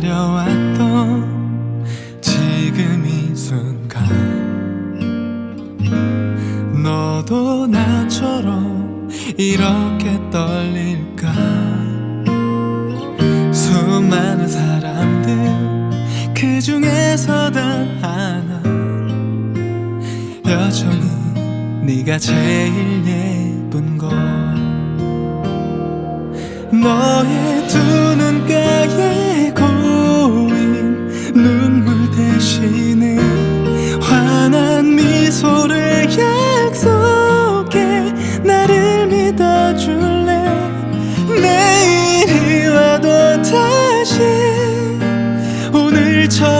기다려왔던 지금 이 순간. 너도 나처럼 이렇게 떨릴까? 수많은 사람들 그 중에서 단 하나. 여전히 네가 제일 예쁜 걸 너의 두 눈가에 저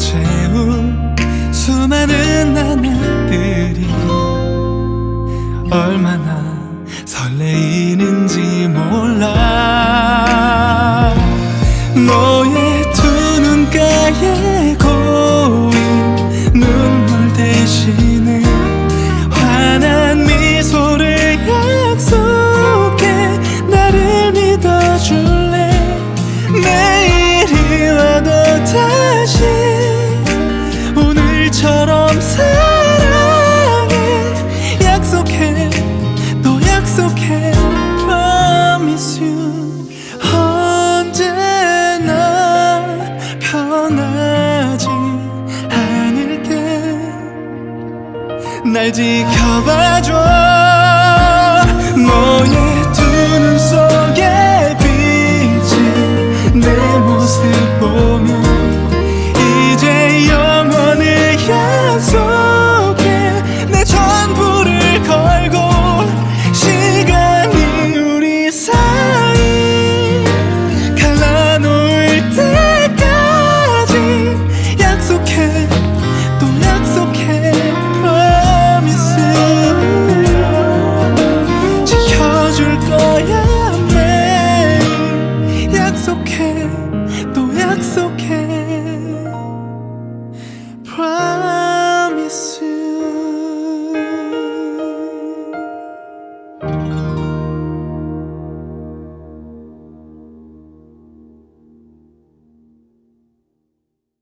제 날 지켜봐줘. 너의 두 눈 속에 빛이 내 모습 보면 don't